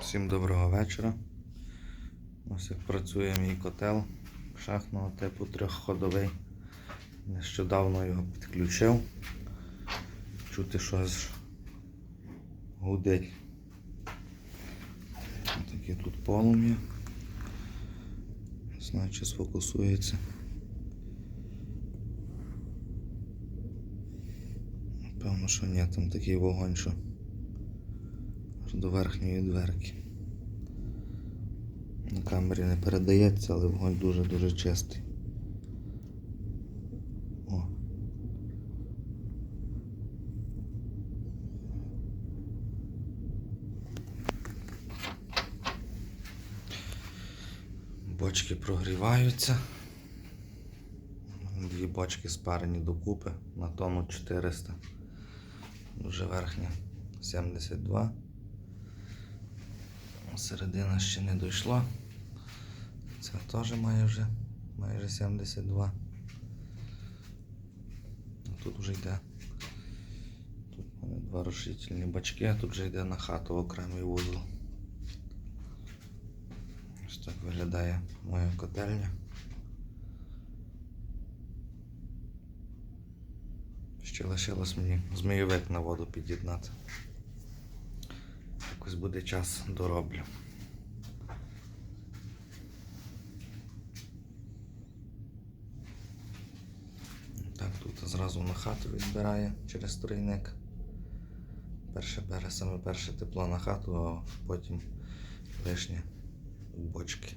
Всім доброго вечора. Ось як працює мій котел шахтного типу трьохходовий. Нещодавно його підключив. Чути, що аж гудить. Таке тут полум'я. Чи сфокусується. Певно, що ні, там такий вогонь, що до верхньої дверки. На камері не передається, але вогонь дуже-дуже чистий. О. Бочки прогріваються. Дві бочки спарені докупи на тонну 400. Вже верхня 72. Середина ще не дійшла. Це теж має вже майже 72. А Тут вже йде. Тут у мене два розширительні бачки, а тут вже йде на хату окремий вузол. Ось так виглядає моя котельня. Ще лишилось мені змійовик на воду під'єднати. Якось буде час дороблю. Так, тут зразу на хату відбирає через тройник. Перше бере саме перше тепло на хату, а потім лишнє у бочки.